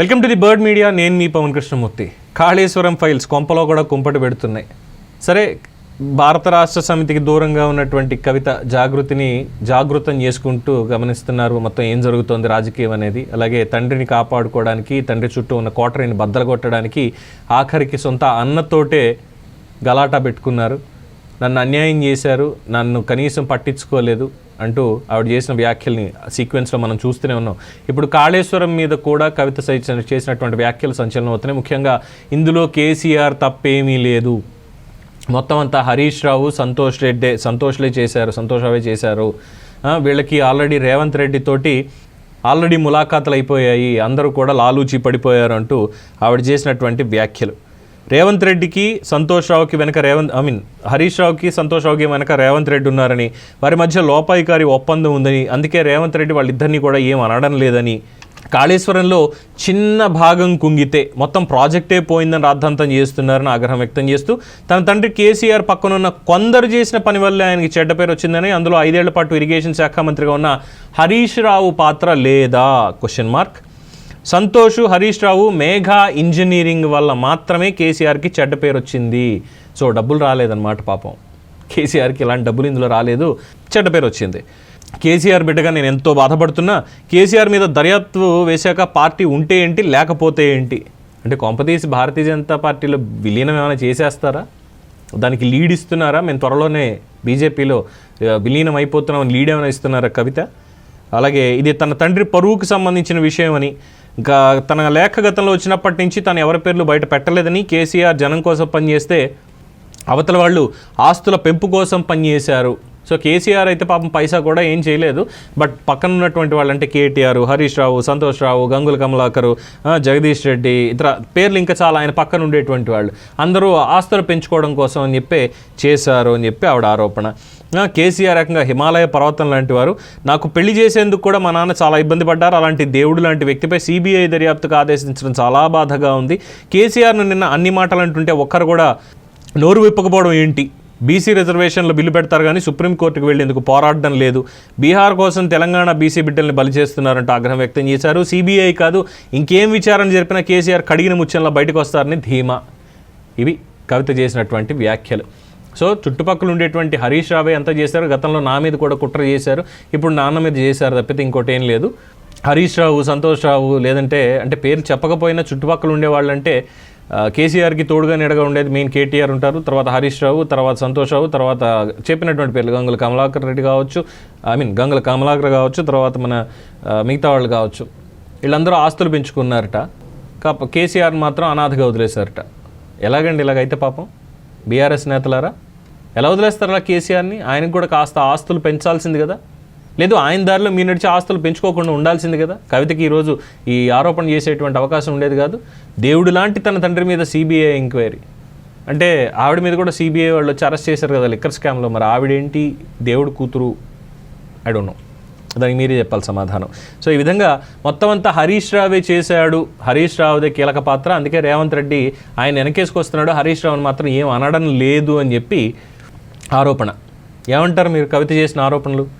Welcome to the Bird Media. నేను మీ Pavan Krishnamurthy. Kaleshwaram files కొంపలో కూడా కుంపటి పెడుతున్నాయి. సరే భారత రాష్ట్ర సమితికి దూరంగా ఉన్నటువంటి కవిత జాగృతిని జాగృతం చేసుకుంటూ గమనిస్తున్నారు. మొత్తం ఏం జరుగుతోంది రాజకీయం అనేది. అలాగే తండ్రిని కాపాడుకోవడానికి తండ్రి చుట్టూ ఉన్న కోటరిని బద్దలగొట్టడానికి ఆఖరికి సొంత అన్నతోటే గలాటా పెట్టుకున్నారు. నన్ను అన్యాయం చేశారు. నన్ను కనీసం పట్టించుకోలేదు. అంటూ ఆవిడ చేసిన వ్యాఖ్యల్ని సీక్వెన్స్లో మనం చూస్తూనే ఉన్నాం. ఇప్పుడు కాళేశ్వరం మీద కూడా కవిత సైట్ చేసినటువంటి వ్యాఖ్యలు సంచలనం అవుతున్నాయి. ముఖ్యంగా ఇందులో కేసీఆర్ తప్పేమీ లేదు. మొత్తం అంతా హరీష్ రావు సంతోష్ రెడ్డి సంతోష్లే చేశారు సంతోష్ రావే చేశారు. వీళ్ళకి ఆల్రెడీ రేవంత్ రెడ్డి తోటి ఆల్రెడీ ములాఖాతులు అయిపోయాయి. అందరూ కూడా లాలూచి పడిపోయారు అంటూ ఆవిడ చేసినటువంటి వ్యాఖ్యలు. రేవంత్ రెడ్డికి సంతోష్ రావుకి వెనక రేవంత్ ఐ మీన్ హరీష్ రావుకి సంతోష్ రావుకి వెనక రేవంత్ రెడ్డి ఉన్నారని వారి మధ్య లోపాయికారి ఒప్పందం ఉందని అందుకే రేవంత్ రెడ్డి వాళ్ళిద్దరినీ కూడా ఏం అనడం లేదని కాళేశ్వరంలో చిన్న భాగం కుంగితే మొత్తం ప్రాజెక్టే పోయిందని రాద్ధాంతం చేస్తున్నారని ఆగ్రహం వ్యక్తం చేస్తూ తన తండ్రి కేసీఆర్ పక్కనున్న కొందరు చేసిన పని వల్లే ఆయనకి చెడ్డ పేరు వచ్చిందని అందులో ఐదేళ్ళ పాటు ఇరిగేషన్ శాఖ మంత్రిగా ఉన్న హరీష్ రావు పాత్ర లేదా? Question mark Santosh Harish Rao Megha Engineering వల్ల మాత్రమే కేసీఆర్కి చెడ్డ పేరు వచ్చింది. సో డబ్బులు రాలేదన్నమాట పాపం. కేసీఆర్కి ఇలాంటి డబ్బులు ఇందులో రాలేదు. చెడ్డ పేరు వచ్చింది. కేసీఆర్ బిడ్డగా నేను ఎంతో బాధపడుతున్నా. కేసీఆర్ మీద దర్యాప్తు వేశాక పార్టీ ఉంటే ఏంటి లేకపోతే ఏంటి? అంటే కొంపతీసి భారతీయ జనతా పార్టీలో విలీనం ఏమైనా చేసేస్తారా? దానికి లీడ్ ఇస్తున్నారా? మేము త్వరలోనే బీజేపీలో విలీనం అయిపోతున్నామని లీడ్ ఏమైనా ఇస్తున్నారా కవిత? అలాగే ఇది తన తండ్రి పరువుకు సంబంధించిన విషయం అని. ఇంకా తన లేఖ గతంలో వచ్చినప్పటి నుంచి తను ఎవరి పేర్లు బయట పెట్టలేదని కేసీఆర్ జనం కోసం పనిచేస్తే అవతల వాళ్ళు ఆస్తుల పెంపు కోసం పనిచేశారు. సో కేసీఆర్ అయితే పాపం పైసా కూడా ఏం చేయలేదు. బట్ పక్కన ఉన్నటువంటి వాళ్ళు అంటే కేటీఆర్ హరీష్ రావు సంతోష్ రావు గంగుల కమలాకరు జగదీష్ రెడ్డి ఇతర పేర్లు ఇంకా చాలా ఆయన పక్కన ఉండేటువంటి వాళ్ళు. అందరూ ఆస్తులు పెంచుకోవడం కోసం అని చెప్పి చేశారు అని చెప్పి ఆవిడ ఆరోపణ. కేసీఆర్ రకంగా హిమాలయ పర్వతం లాంటి వారు. నాకు పెళ్ళి చేసేందుకు కూడా మా నాన్న చాలా ఇబ్బంది పడ్డారు. అలాంటి దేవుడు లాంటి వ్యక్తిపై సిబిఐ దర్యాప్తుకు ఆదేశించడం చాలా బాధగా ఉంది. కేసీఆర్ను నిన్న అన్ని మాటలు అంటుంటే ఒక్కరు కూడా నోరు విప్పకపోవడం ఏంటి? బీసీ రిజర్వేషన్లు బిల్లు పెడతారు కానీ సుప్రీంకోర్టుకు వెళ్ళేందుకు పోరాడడం లేదు. బీహార్ కోసం తెలంగాణ బీసీ బిడ్డల్ని బలి చేస్తున్నారంటూ ఆగ్రహం వ్యక్తం చేశారు. సిబిఐ కాదు ఇంకేం విచారణ జరిపినా కేసీఆర్ కడిగిన ముచ్చంలో బయటకు వస్తారని ధీమా. ఇవి కవిత చేసినటువంటి వ్యాఖ్యలు. సో చుట్టుపక్కల ఉండేటువంటి హరీష్ రావే ఎంత చేశారు? గతంలో నా మీద కూడా కుట్ర చేశారు. ఇప్పుడు నాన్న మీద చేశారు తప్పితే ఇంకోటి ఏం లేదు. హరీష్ రావు సంతోష్ రావు లేదంటే అంటే పేరు చెప్పకపోయినా చుట్టుపక్కల ఉండేవాళ్ళంటే కేసీఆర్కి తోడుగా నీడగా ఉండేది మెయిన్ కేటీఆర్ ఉంటారు. తర్వాత హరీష్ రావు తర్వాత సంతోష్ రావు తర్వాత చెప్పినటువంటి పేర్లు గంగుల కమలాకర్ రెడ్డి కావచ్చు ఐ మీన్ గంగుల కమలాకర్ కావచ్చు తర్వాత మన మిగతా వాళ్ళు కావచ్చు. వీళ్ళందరూ ఆస్తులు పెంచుకున్నారట. కాప కేసీఆర్ మాత్రం అనాథగా వదిలేశారట. ఎలాగండి ఇలాగైతే పాపం? బీఆర్ఎస్ నేతలారా? ఎలా వదిలేస్తారా కేసీఆర్ని? ఆయనకు కూడా కాస్త ఆస్తులు పెంచాల్సింది కదా. లేదు ఆయన దారిలో మీ నడిచి ఆస్తులు పెంచుకోకుండా ఉండాల్సింది కదా. కవితకి ఈరోజు ఈ ఆరోపణ చేసేటువంటి అవకాశం ఉండేది కాదు. దేవుడు లాంటి తన తండ్రి మీద సిబిఐ ఎంక్వైరీ. అంటే ఆవిడ మీద కూడా సిబిఐ వాళ్ళు వచ్చి అరెస్ట్ చేశారు కదా లిక్కర్ స్కామ్లో. మరి ఆవిడేంటి? దేవుడు కూతురు? ఐ డోంట్ నో దానికి మీరే చెప్పాలి సమాధానం. సో ఈ విధంగా మొత్తం అంతా హరీష్ రావే చేశాడు. హరీష్ రావుదే కీలక పాత్ర. అందుకే రేవంత్ రెడ్డి ఆయన వెనకేసుకొస్తున్నాడు హరీష్ రావుని మాత్రం ఏం అనడం లేదు అని చెప్పి ఆరోపణ. ఏమంటారు మీరు? కవిత చేసిన ఆరోపణలు?